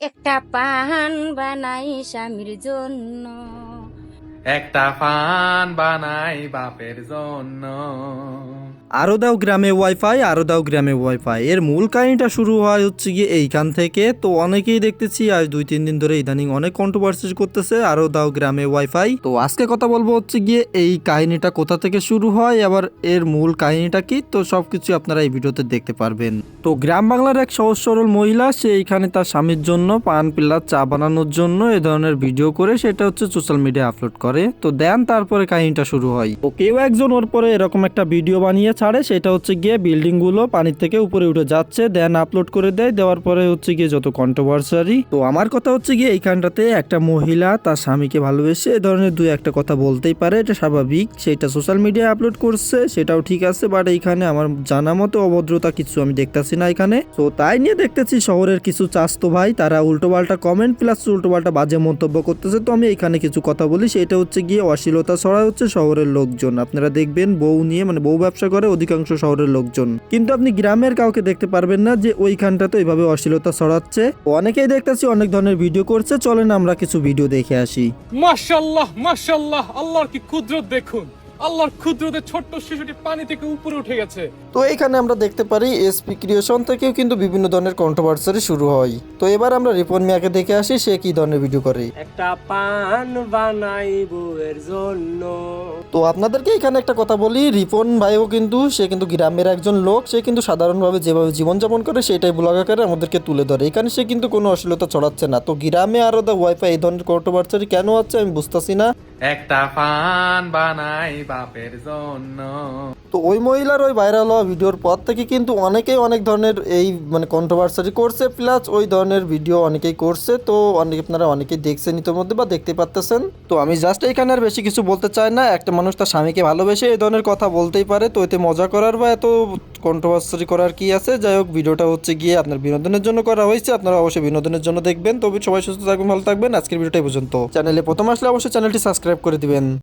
একটা পান বানাই স্বামীর জন্য। একটা পান বানাই বাপের জন্য। আরও দাও গ্রামে ওয়াইফাই আরও দাও গ্রামে ওয়াইফাই এর মূল কাহিনীটা শুরু হয় হচ্ছে গিয়ে এইখান থেকে। তো অনেকেই দেখতেছি, আজ দুই, তিন দিন ধরে ইদানিং অনেক কন্ট্রোভার্সি করতেছে, আরও দাও গ্রামে ওয়াইফাই তো আজকে কথা বলব হচ্ছে গিয়ে এই কাহিনীটা কোথা থেকে শুরু হয়, আবার এর মূল কাহিনীটা কি? তো সব সবকিছু আপনারা এই ভিডিওতে দেখতে পারবেন। তো গ্রাম বাংলার এক সহজ, সরল মহিলা, সে এইখানে তার স্বামীর জন্য পান পিল্লার চা বানানোর জন্য এ ধরনের ভিডিও করে, সেটা হচ্ছে সোশ্যাল মিডিয়া আপলোড করে। তো দেন তারপরে কাহিনীটা শুরু হয়। তো কেউ একজন ওর পরে এরকম একটা ভিডিও বানিয়ে ছাড়ে, সেটা হচ্ছে গিয়ে বিল্ডিংগুলো পানির থেকে উপরে উঠে যাচ্ছে দেন আপলোড করে দেয়, দেওয়ার পরে হচ্ছে গিয়ে যত কন্ট্রোভার্সারি তো আমার কথা হচ্ছে গিয়ে এইখানটাতে একটা মহিলা তার স্বামীকে ভালোবেসে এ ধরনের দুই একটা কথা বলতেই পারে, এটা স্বাভাবিক। সেটা সোশ্যাল মিডিয়ায় আপলোড করছে, সেটাও ঠিক আছে বাট এইখানে আমার জানা মতো অভদ্রতা কিছু আমি দেখতাছি না এখানে। তো তাই নিয়ে দেখতেছি শহরের কিছু চাস্তো ভাই, তারা উল্টোপাল্টা কমেন্ট প্লাস উল্টোপাল্টা বাজে মন্তব্য করতেছে। তো আমি এখানে কিছু কথা বলি, সেটা হচ্ছে গিয়ে অশ্লীলতা ছড়া হচ্ছে শহরের লোকজন। আপনারা দেখবেন বউ নিয়ে মানে বউ ব্যবসা করে অধিকাংশ শহরের লোকজন। কিন্তু আপনি গ্রামের কাউকে দেখতে পারবেন না যে ওইখানটাতে এভাবে অশ্লীলতা ছড়াচ্ছে। অনেকেই দেখতেছি অনেক ধরনের ভিডিও করছে। চলেন আমরা কিছু ভিডিও দেখে আসি। মাসাল্লাহ মাসাল্লাহ আল্লাহর কি কুদরত দেখুন। আল্লাহর ক্ষুদ্রতে ছোট্ট শিশুটি পানি থেকে উপরে উঠে গেছে। তো এখানে আমরা দেখতে পারি এসপি ক্রিয়েশন থেকেও কিন্তু বিভিন্ন ধরনের কন্ট্রোভার্সারি শুরু হয়। তো এবার আমরা রিপন মিয়াকে দেখে আসি সে কি ধরনের ভিডিও করে। একটা পান বানাই বউয়ের জন্য। তো আপনাদেরকে এখানে একটা কথা বলি রিপন ভাইও কিন্তু সে কিন্তু গ্রামের একজন লোক সে কিন্তু সাধারণভাবে যেভাবে জীবনযাপন করে সেটাই ব্লগ আকারে আমাদেরকে তুলে ধরে। এখানে সে কিন্তু কোনো অশ্লীলতা ছড়াচ্ছে না। তো গ্রামে আরও দা ওয়াইফাই এই ধরনের কন্ট্রোভার্সারি কেন হচ্ছে আমি বুঝতেছি না। একটা ফান বানাই বাপের জন্য। তো ওই মহিলার ওই ভাইরাল হওয়া ভিডিওর পর থেকে কিন্তু অনেকেই অনেক ধরনের এই মানে কন্ট্রোভার্সারি করছে প্লাস ওই ধরনের ভিডিও অনেকেই করছে, তো অনেক আপনারা অনেকেই দেখছেন ইতিমধ্যে বা দেখতে পারতেছেন। তো আমি জাস্ট এখানে আর বেশি কিছু বলতে চাই না, একটা মানুষ তার স্বামীকে ভালোবেসে এই ধরনের কথা বলতেই পারে, তো এতে মজা করার বা এত কন্ট্রোভার্সারি করার কি আছে? যাই হোক, ভিডিওটা হচ্ছে গিয়ে আপনার বিনোদনের জন্য করা হয়েছে। আপনারা অবশ্যই বিনোদনের জন্য দেখবেন। তবে সবাই সুস্থ থাকবেন, ভালো থাকবেন। আজকের ভিডিওটাই পর্যন্ত। চ্যানেলে প্রথম আসলে অবশ্যই চ্যানেলটি সাবস্ক্রাইব করে দিবেন।